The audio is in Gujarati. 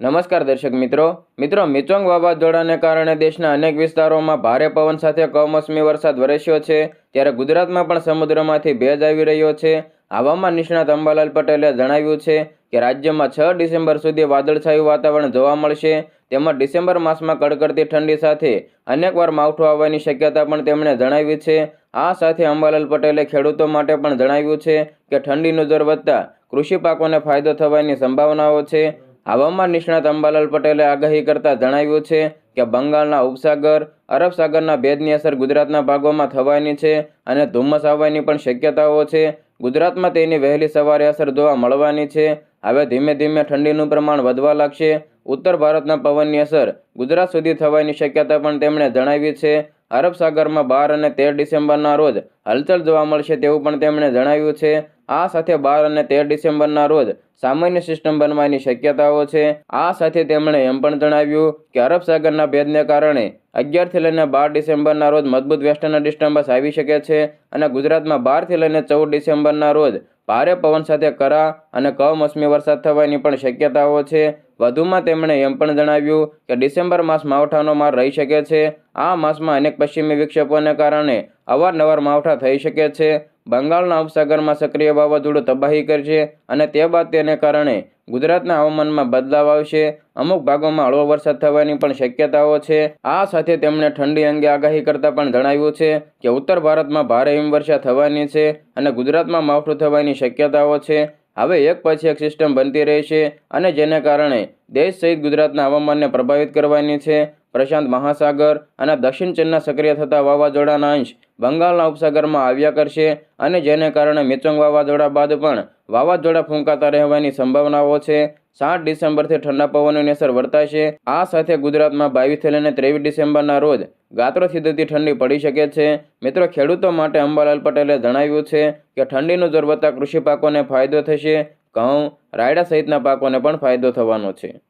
નમસ્કાર દર્શક મિત્રો. મિત્રો, મિચોંગ વાવાઝોડાને કારણે દેશના અનેક વિસ્તારોમાં ભારે પવન સાથે કમોસમી વરસાદ વરસ્યો છે. ત્યારે ગુજરાતમાં પણ સમુદ્રમાંથી ભેજ આવી રહ્યો છે. હવામાન નિષ્ણાત અંબાલાલ પટેલે જણાવ્યું છે કે રાજ્યમાં છ ડિસેમ્બર સુધી વાદળછાયું વાતાવરણ જોવા મળશે. તેમજ ડિસેમ્બર માસમાં કડકડતી ઠંડી સાથે અનેકવાર માવઠું આવવાની શક્યતા પણ તેમણે જણાવી છે. આ સાથે અંબાલાલ પટેલે ખેડૂતો માટે પણ જણાવ્યું છે કે ઠંડીનું જોર વધતા કૃષિ પાકોને ફાયદો થવાની સંભાવનાઓ છે. હવામાન નિષ્ણાત અંબાલાલ પટેલે આગાહી કરતા જણાવ્યું છે કે બંગાળના ઉપસાગર, અરબ સાગરના ભેદની અસર ગુજરાતના ભાગોમાં થવાની છે અને ધુમ્મસ આવવાની પણ શક્યતાઓ છે. ગુજરાતમાં તેની વહેલી સવારે અસર જોવા મળવાની છે. હવે ધીમે ધીમે ઠંડીનું પ્રમાણ વધવા લાગશે. ઉત્તર ભારતના પવનની અસર ગુજરાત સુધી થવાની શક્યતા પણ તેમણે જણાવી છે. અરબ સાગરમાં બાર અને તેર ડિસેમ્બરના રોજ હલચલ જોવા મળશે તેવું પણ તેમણે જણાવ્યું છે. આ સાથે બાર અને તેર ડિસેમ્બરના રોજ સામાન્ય સિસ્ટમ બનવાની શક્યતાઓ છે. આ સાથે તેમણે એમ પણ જણાવ્યું કે અરબ સાગરના ભેદને કારણે અગિયારથી લઈને બાર ડિસેમ્બરના રોજ મજબૂત વેસ્ટર્ન ડિસ્ટર્બન્સ આવી શકે છે અને ગુજરાતમાં બારથી લઈને ચૌદ ડિસેમ્બરના રોજ ભારે પવન સાથે કરા અને કમોસમી વરસાદ થવાની પણ શક્યતાઓ છે. વધુમાં તેમણે એમ પણ જણાવ્યું કે ડિસેમ્બર માસ માવઠાનો માર રહી શકે છે. આ માસમાં અનેક પશ્ચિમી વિક્ષેપોને કારણે અવારનવાર માવઠા થઈ શકે છે. બંગાળના ઉપસાગરમાં સક્રિય વાવાઝોડું તબાહી કરશે અને તે બાદ તેને કારણે ગુજરાતના હવામાનમાં બદલાવ આવશે. અમુક ભાગોમાં હળવો વરસાદ થવાની પણ શક્યતાઓ છે. આ સાથે તેમણે ઠંડી અંગે આગાહી કરતા પણ જણાવ્યું છે કે ઉત્તર ભારતમાં ભારે હિમવર્ષા થવાની છે અને ગુજરાતમાં માવઠું થવાની શક્યતાઓ છે. હવે એક પછી એક સિસ્ટમ બનતી રહેશે અને જેને કારણે દેશ સહિત ગુજરાતના હવામાનને પ્રભાવિત કરવાની છે. પ્રશાંત મહાસાગર અને દક્ષિણ ચીનના સક્રિય થતા વાવાઝોડાના અંશ બંગાળના ઉપસાગરમાં આવ્યા કરશે અને જેને કારણે મિચોંગ વાવાઝોડા બાદ પણ વાવાઝોડા ફૂંકાતા રહેવાની સંભાવનાઓ છે. સાત ડિસેમ્બરથી ઠંડા પવનોની અસર વર્તાશે. આ સાથે ગુજરાતમાં બાવીસથી લઈને ત્રેવીસ ડિસેમ્બરના રોજ ગાત્રો થતી ઠંડી પડી શકે છે. મિત્રો, ખેડૂતો માટે અંબાલાલ પટેલે જણાવ્યું છે કે ઠંડીનું જોર વધતા કૃષિ પાકોને ફાયદો થશે. ઘઉં, રાયડા સહિતના પાકોને પણ ફાયદો થવાનો છે.